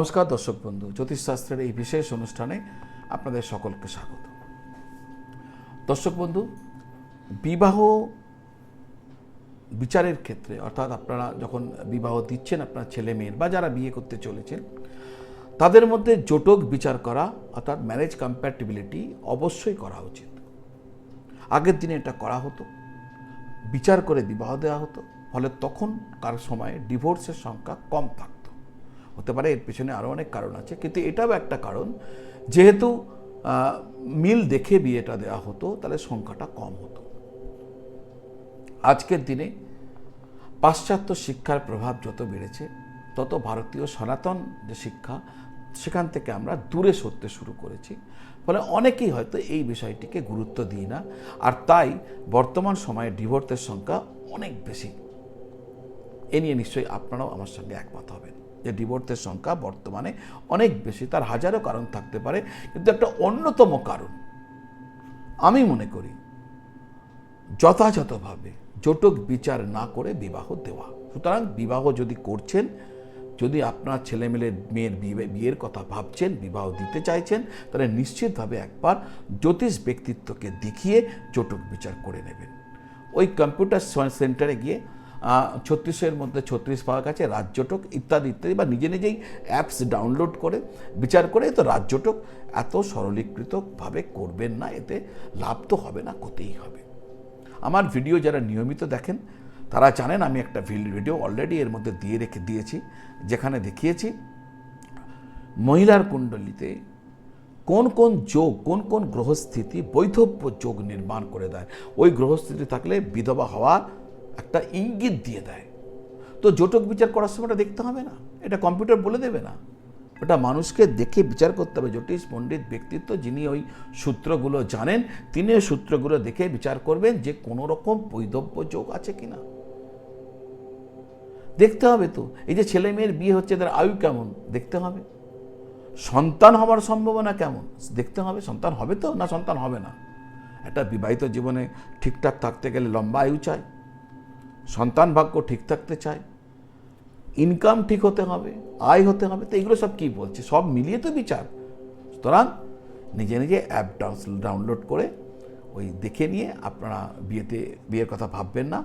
নমস্কার, দর্শক বন্ধু, জ্যোতিষশাস্ত্রের এই বিশেষ অনুষ্ঠানে আপনাদের সকলকে স্বাগত। দর্শক বন্ধু, বিবাহ বিচারের ক্ষেত্রে, অর্থাৎ আপনারা যখন বিবাহ দিচ্ছেন আপনার ছেলে মেয়ের বা যারা বিয়ে করতে চলেছেন, তাদের মধ্যে জোটক বিচার করা, অর্থাৎ ম্যারেজ কম্প্যাটিবিলিটি অবশ্যই করা উচিত। আগের দিনে এটা করা হতো, বিচার করে বিবাহ দেওয়া হতো, ফলে তখন কার সময়ে ডিভোর্সের সংখ্যা কম থাকতো। হতে পারে, এর পেছনে আরও অনেক কারণ আছে। কিন্তু এটাও একটা কারণ, যেহেতু মিল দেখে বিয়েটা দেওয়া হতো, তাহলে সংখ্যাটা কম হতো। আজকের দিনে পাশ্চাত্য শিক্ষার প্রভাব যত বেড়েছে, তত ভারতীয় সনাতন যে শিক্ষা, সেখান থেকে আমরা দূরে সরতে শুরু করেছি। ফলে অনেকেই হয়তো এই বিষয়টিকে গুরুত্ব দিই না, আর তাই বর্তমান সময়ে ডিভোর্সের সংখ্যা অনেক বেশি। এ নিয়ে নিশ্চয়ই আপনারাও আমার সঙ্গে একমত হবেন। যে ডিভোর্সের সংখ্যা বর্তমানে অনেক বেশি, তার হাজারো কারণ থাকতে পারে, কিন্তু একটা অন্যতম কারণ আমি মনে করি যথাযথভাবে জটক বিচার না করে বিবাহ দেওয়া। সুতরাং বিবাহ যদি করছেন, যদি আপনার ছেলে মেয়ে মেয়ের বিয়ে- বিয়ের কথা ভাবছেন, বিবাহ দিতে চাইছেন, তাহলে নিশ্চিতভাবে একবার জ্যোতিষ ব্যক্তিত্বকে দেখিয়ে জটক বিচার করে নেবেন। ওই কম্পিউটার সেন্টারে গিয়ে ছত্রিশের মধ্যে ছত্রিশ পাওয়া গেছে, রাজ্যটক ইত্যাদি ইত্যাদি, বা নিজে নিজেই অ্যাপস ডাউনলোড করে, বিচার করে তো রাজ্যটক এত সরলীকৃতভাবে করবেন না, এতে লাভ তো হবে না, ক্ষতিই হবে। আমার ভিডিও যারা নিয়মিত দেখেন, তারা জানেন আমি একটা ভিডিও অলরেডি এর মধ্যে দিয়ে রেখে দিয়েছি, যেখানে দেখিয়েছি, মহিলার কুণ্ডলিতে কোন কোন যোগ, কোন কোন গ্রহস্থিতি বৈধব্য যোগ নির্মাণ করে দেয়। ওই গ্রহস্থিতি থাকলে বিধবা হওয়ার একটা ইঙ্গিত দিয়ে দেয়। তো জোটক বিচার করার সময় ওটা দেখতে হবে না। এটা কম্পিউটার বলে দেবে না। ওটা মানুষকে দেখে বিচার করতে হবে। জ্যোতিষ, পণ্ডিত, ব্যক্তিত্ব যিনি ওই সূত্রগুলো জানেন, তিনি ওই সূত্রগুলো দেখে বিচার করবেন যে কোনো রকম বৈধব্য যোগ আছে কি না দেখতে হবে তো। এই যে ছেলে মেয়ের বিয়ে হচ্ছে, তার আয়ু কেমন? দেখতে হবে। সন্তান হওয়ার সম্ভাবনা কেমন? দেখতে হবে। সন্তান হবে তো? না, সন্তান হবে না। একটা বিবাহিত জীবনে ঠিকঠাক থাকতে গেলে লম্বা আয়ু চাই সন্তান ভাগ্য ঠিক থাকতে চায় ইনকাম ঠিক হতে হবে, আয় হতে হবে, তো এগুলো সব কি বলছে? সব মিলিয়ে তো বিচার। সুতরাং নিজে নিজে অ্যাপ ডাউনলোড করে ওই দেখে নিয়ে আপনারা বিয়েতে, বিয়ের কথা ভাববেন না।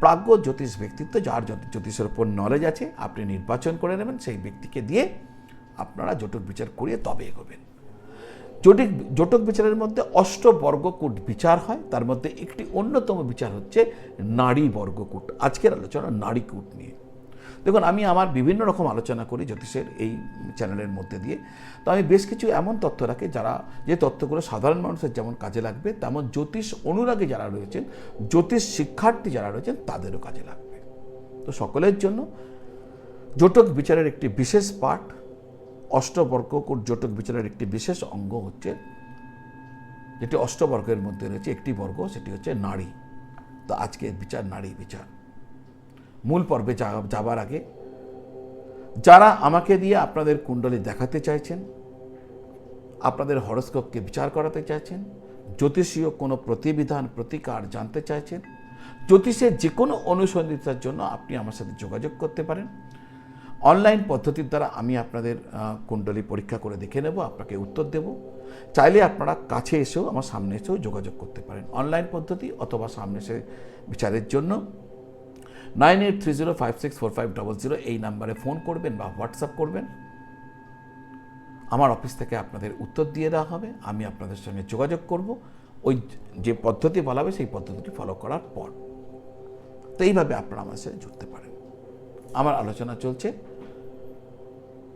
প্রাজ্ঞ জ্যোতিষ ব্যক্তিত্ব, যার জ্যোতি- জ্যোতিষের ওপর নলেজ আছে, আপনি নির্বাচন করে নেবেন, সেই ব্যক্তিকে দিয়ে আপনারা জটক বিচার করিয়ে তবে এগোবেন। জটিক জটক বিচারের মধ্যে অষ্টবর্গকূট বিচার হয়, তার মধ্যে একটি অন্যতম বিচার হচ্ছে নারী বর্গকূট আজকের আলোচনা নারীকূট নিয়ে। দেখুন, আমি আমার বিভিন্ন রকম আলোচনা করি জ্যোতিষের এই চ্যানেলের মধ্যে দিয়ে। তো আমি বেশ কিছু এমন তথ্য রাখি যারা, যে তথ্যগুলো সাধারণ মানুষের যেমন কাজে লাগবে, তেমন জ্যোতিষ অনুরাগী যারা রয়েছেন, জ্যোতিষ শিক্ষার্থী যারা রয়েছেন, তাদেরও কাজে লাগবে। তো সকলের জন্য জটক বিচারের একটি বিশেষ পাঠ অষ্টবর্গকূট জটক বিচারের একটি বিশেষ অঙ্গ হচ্ছে, যেটি অষ্টবর্গের মধ্যে রয়েছে একটি বর্গ, সেটি হচ্ছে নারী। তো আজকে বিচার নারী বিচার। মূল পর্বে যাবার আগে, যারা আমাকে দিয়ে আপনাদের কুণ্ডলী দেখাতে চাইছেন, আপনাদের হরস্কোপকে বিচার করাতে চাইছেন, জ্যোতিষীয় কোনো প্রতিবিধান, প্রতিকার জানতে চাইছেন, জ্যোতিষের যে কোনো অনুসন্ধিতার জন্য আপনি আমার সাথে যোগাযোগ করতে পারেন। অনলাইন পদ্ধতির দ্বারা আমি আপনাদের কুণ্ডলী পরীক্ষা করে দেখে নেব, আপনাকে উত্তর দেব। চাইলে আপনারা কাছে এসেও আমার সামনে এসেও যোগাযোগ করতে পারেন। অনলাইন পদ্ধতি অথবা সামনে এসে বিচারের জন্য nine eight three zero five six four five double zero এই নাম্বারে ফোন করবেন বা হোয়াটসঅ্যাপ করবেন। আমার অফিস থেকে আপনাদের উত্তর দিয়ে দেওয়া হবে, আমি আপনাদের সঙ্গে যোগাযোগ করব। ওই যে পদ্ধতি বলা হবে, সেই পদ্ধতিটি ফলো করার পর। তো এইভাবে আপনারা আমার সাথে জুড়তে পারেন। আমার আলোচনা চলছে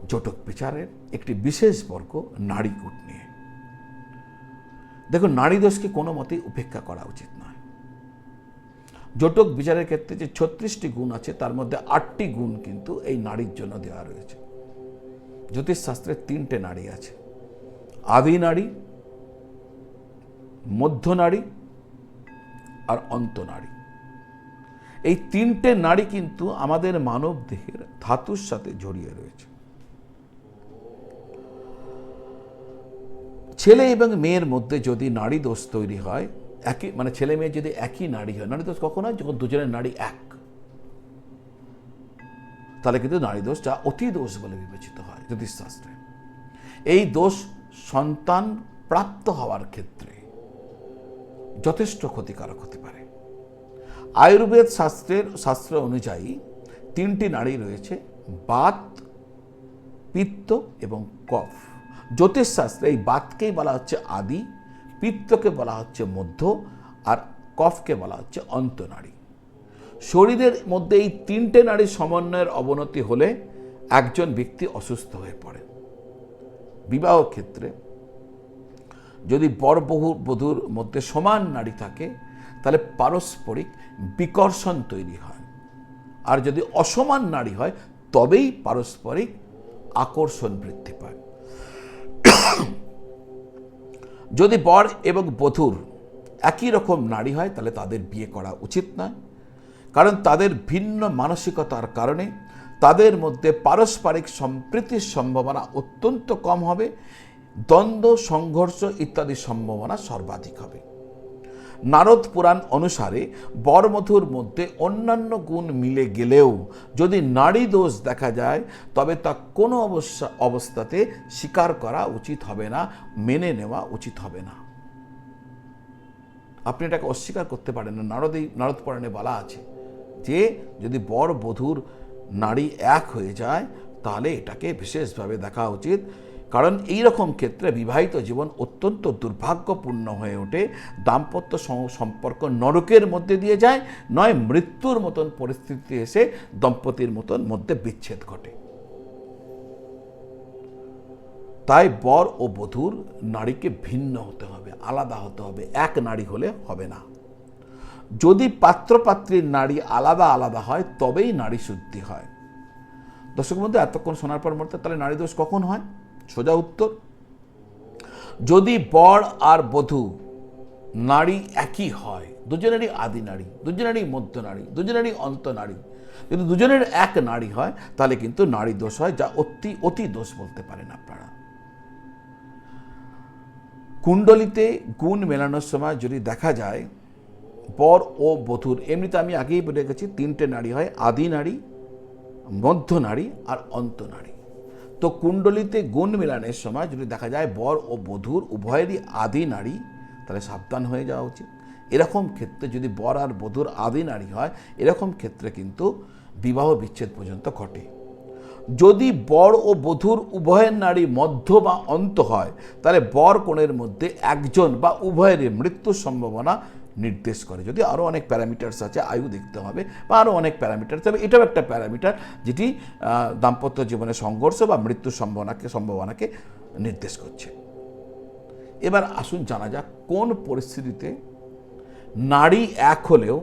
জটক বিচারের একটি বিশেষ বর্গ নারী নারীকূট নিয়ে। দেখুন, নারী দোষকে কোনো মতেই উপেক্ষা করা উচিত নয়। জটক বিচারের ক্ষেত্রে যে ছত্রিশটি গুণ আছে, তার মধ্যে আটটি গুণ কিন্তু এই নারীর জন্য দেওয়া রয়েছে। জ্যোতিষশাস্ত্রে তিনটে নারী আছে। আদি নারী, মধ্য নারী আর অন্ত নারী। এই তিনটে নারী কিন্তু আমাদের মানব দেহের ধাতুর সাথে জড়িয়ে রয়েছে। ছেলে এবং মেয়ের মধ্যে যদি নারী দোষ তৈরি হয় একই মানে ছেলে মেয়ে যদি একই নারী হয়, নারী দোষ কখন হয় যখন দুজনের নারী এক, তাহলে কিন্তু নারী দোষ যা অতি দোষ বলে বিবেচিত হয়, জ্যোতিষশাস্ত্রে। এই দোষ সন্তান প্রাপ্ত হওয়ার ক্ষেত্রে যথেষ্ট ক্ষতিকারক হতে পারে। আয়ুর্বেদ শাস্ত্রের, শাস্ত্র অনুযায়ী তিনটি নাড়ি রয়েছে, বাত, পিত্ত এবং কফ। জ্যোতিষশাস্ত্রে এই বাতকেই বলা হচ্ছে আদি, পিত্তকে বলা হচ্ছে মধ্য, আর কফকে বলা হচ্ছে অন্তনাড়ি। শরীরের মধ্যে এই তিনটে নারীর সমন্বয়ের অবনতি হলে একজন ব্যক্তি অসুস্থ হয়ে পড়ে বিবাহ ক্ষেত্রে যদি বর বহু বধূর মধ্যে সমান নারী থাকে তাহলে পারস্পরিক বিকর্ষণ তৈরি হয়। আর যদি অসমান নারী হয়, তবেই পারস্পরিক আকর্ষণ বৃদ্ধি পায়। যদি বর এবং বধূর একই রকম নারী হয়, তাহলে তাদের বিয়ে করা উচিত নয়। কারণ তাদের ভিন্ন মানসিকতার কারণে তাদের মধ্যে পারস্পরিক সম্প্রীতির সম্ভাবনা অত্যন্ত কম হবে, দ্বন্দ্ব, সংঘর্ষ ইত্যাদি সম্ভাবনা সর্বাধিক হবে। নারদ পুরাণ অনুসারে বরমধুর মধ্যে অন্যান্য গুণ মিলে গেলেও যদি নারী দোষ দেখা যায়, তবে তা কোনো অবস্থা অবস্থাতে স্বীকার করা উচিত হবে না, মেনে নেওয়া উচিত হবে না। আপনি এটাকে অস্বীকার করতে পারেন না। নারদেই নারদ পুরাণে বলা আছে যে, যদি বর বধূর নারী এক হয়ে যায়, তাহলে এটাকে বিশেষভাবে দেখা উচিত কারণ এই রকম ক্ষেত্রে বিবাহিত জীবন অত্যন্ত দুর্ভাগ্যপূর্ণ হয়ে ওঠে। দাম্পত্য সম্পর্ক নরকের মধ্যে দিয়ে যায়, নয় মৃত্যুর মতন পরিস্থিতি এসে দম্পতির মতন মধ্যে বিচ্ছেদ ঘটে। তাই বর ও বধূর নারীকে ভিন্ন হতে হবে, আলাদা হতে হবে, এক নারী হলে হবে না। যদি পাত্রপাত্রীর নারী আলাদা আলাদা হয়, তবেই নারী শুদ্ধি হয়। দর্শক বন্ধু, এতক্ষণ শোনার পর মধ্যে তাহলে নারী দোষ কখন হয়? সোজা উত্তর। যদি বর আর বধূ নারী একই হয়, দুজনেরই আদি নারী, দুজনেরই মধ্য নারী, দুজনেরই অন্ত নারী, যদি দুজনের এক নারী হয়, তাহলে কিন্তু নারী দোষ হয়, যা অতি অতি দোষ বলতে পারেন আপনারা। কুণ্ডলিতে গুণ মেলানোর সময় যদি দেখা যায়, বর ও বধূর এমনিতে আমি আগেই বলে গেছি, তিনটে নারী হয়, আদি নারী, মধ্য নারী আর অন্ত নারী। তো কুণ্ডলিতে গুণ মিলানের সময় যদি দেখা যায় বর ও বধূর উভয়েরই আদি নারী, তাহলে সাবধান হয়ে যাওয়া উচিত। এরকম ক্ষেত্রে যদি বর আর বধূর আদি নারী হয়, এরকম ক্ষেত্রে কিন্তু বিবাহ বিচ্ছেদ পর্যন্ত ঘটে। যদি বর ও বধূর উভয়ের নারী মধ্য বা অন্ত হয়, তাহলে বর কোণের মধ্যে একজন বা উভয়েরই মৃত্যুর সম্ভাবনা নির্দেশ করে। যদি আরও অনেক প্যারামিটার্স আছে, আয়ু দেখতে হবে বা আরও অনেক প্যারামিটার তবে এটাও একটা প্যারামিটার যেটি দাম্পত্য জীবনে সংঘর্ষ বা মৃত্যুর সম্ভাবনাকে সম্ভাবনাকে নির্দেশ করছে। এবার আসুন জানা যাক কোন পরিস্থিতিতে নারী এক হলেও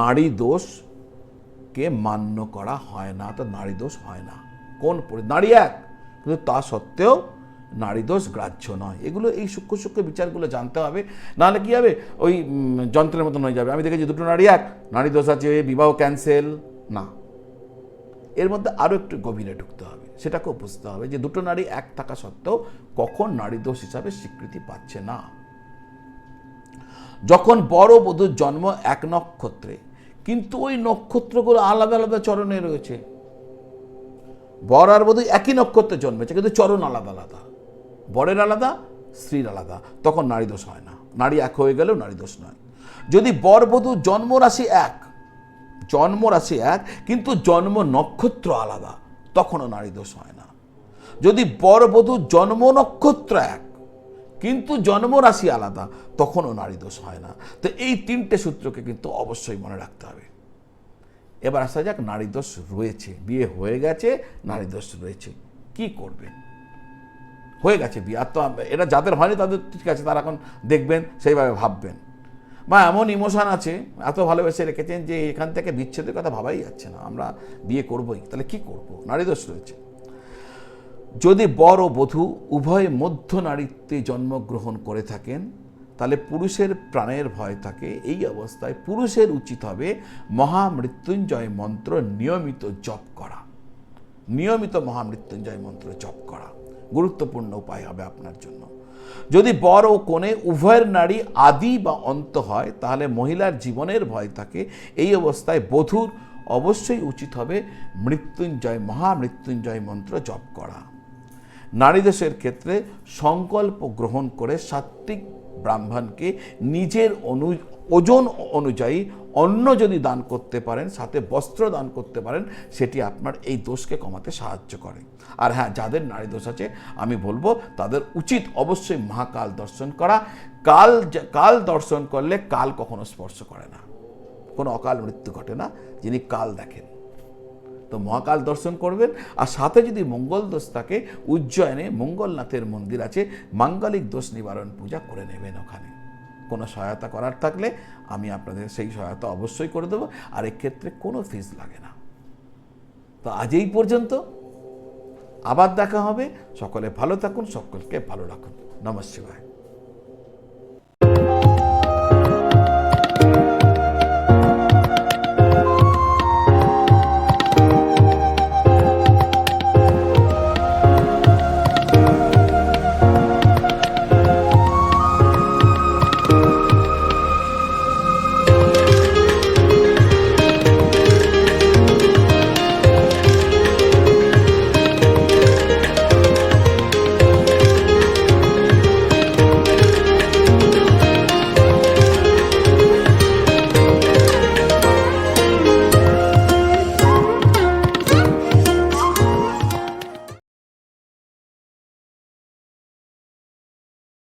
নারী দোষকে মান্য করা হয় না তো নারী দোষ হয় না। কোন নারী এক, কিন্তু তা সত্ত্বেও নারী দোষ গ্রাহ্য নয়। এগুলো এই সূক্ষ্ম সূক্ষ্ম বিচারগুলো জানতে হবে। নাহলে কী হবে? ওই যন্ত্রের মতন হয়ে যাবে। আমি দেখেছি দুটো নারী এক নারী দোষ আছে, বিবাহ ক্যান্সেল না। এর মধ্যে আরও একটু গভীরে ঢুকতে হবে। সেটাকেও বুঝতে হবে যে দুটো নারী এক থাকা সত্ত্বেও কখন নারী দোষ হিসাবে স্বীকৃতি পাচ্ছে না। যখন বড় বধূর জন্ম এক নক্ষত্রে, কিন্তু ওই নক্ষত্রগুলো আলাদা আলাদা চরণে রয়েছে। বর আর বধূ একই নক্ষত্রে জন্মেছে, কিন্তু চরণ আলাদা আলাদা। বরের আলাদা, স্ত্রীর আলাদা। তখন নারী দোষ হয় না। নারী এক হয়ে গেলেও নারী দোষ নয়। যদি বর বধূ জন্মরাশি এক জন্মরাশি এক, কিন্তু জন্ম নক্ষত্র আলাদা, তখনও নারী দোষ হয় না। যদি বর বধূ জন্ম নক্ষত্র এক, কিন্তু জন্মরাশি আলাদা, তখনও নারী দোষ হয় না। তো এই তিনটে সূত্রকে কিন্তু অবশ্যই মনে রাখতে হবে। এবার আসা যাক, নারী দোষ রয়েছে, বিয়ে হয়ে গেছে, নারী দোষ রয়েছে। কি করবেন হয়ে গেছে বিয়ে। আর তো এটা যাদের হয়নি তাদের ঠিক আছে, তারা এখন দেখবেন, সেইভাবে ভাববেন। বা এমন ইমোশান আছে, এত ভালোবেসে রেখেছেন যে এখান থেকে বিচ্ছেদের কথা ভাবাই যাচ্ছে না। আমরা বিয়ে করবই, তাহলে কি করব? নারী দোষ রয়েছে। যদি বর ও বধূ উভয় মধ্য নারীত্বে জন্মগ্রহণ করে থাকেন, তাহলে পুরুষের প্রাণের ভয় থাকে। এই অবস্থায় পুরুষের উচিত হবে মহামৃত্যুঞ্জয় মন্ত্র নিয়মিত জপ করা। নিয়মিত মহামৃত্যুঞ্জয় মন্ত্র জপ করা। গুরুত্বপূর্ণ উপায় হবে আপনার জন্য। যদি বর ও কোণে উভয়ের নারী আদি বা অন্ত হয়, তাহলে মহিলার জীবনের ভয় থাকে। এই অবস্থায় বধূর অবশ্যই উচিত হবে মৃত্যুঞ্জয় মহামৃত্যুঞ্জয় মন্ত্র জপ করা। নারী দোষের ক্ষেত্রে সংকল্প গ্রহণ করে সাত্ত্বিক ব্রাহ্মণকে নিজের অনু, ওজন অনুযায়ী অন্ন যদি দান করতে পারেন, সাথে বস্ত্র দান করতে পারেন, সেটি আপনার এই দোষকে কমাতে সাহায্য করে। আর হ্যাঁ যাদের নারী দোষ আছে, আমি বলব তাদের উচিত অবশ্যই মহাকাল দর্শন করা। কাল কাল দর্শন করলে কাল কখনো স্পর্শ করে না। কোনো অকাল মৃত্যু ঘটে না, যিনি কাল দেখেন। তো মহাকাল দর্শন করবেন। আর সাথে যদি মঙ্গল দোষ থাকে, উজ্জয়নে মঙ্গলনাথের মন্দির আছে, মাঙ্গলিক দোষ নিবারণ পূজা করে নেবেন ওখানে। কোনো সহায়তা করার থাকলে আমি আপনাদের সেই সহায়তা অবশ্যই করে দেবো। আর এক্ষেত্রে কোনো ফিস লাগে না। তো আজ এই পর্যন্ত। আবার দেখা হবে। সকলে ভালো থাকুন, সকলকে ভালো রাখুন। নমস্কার।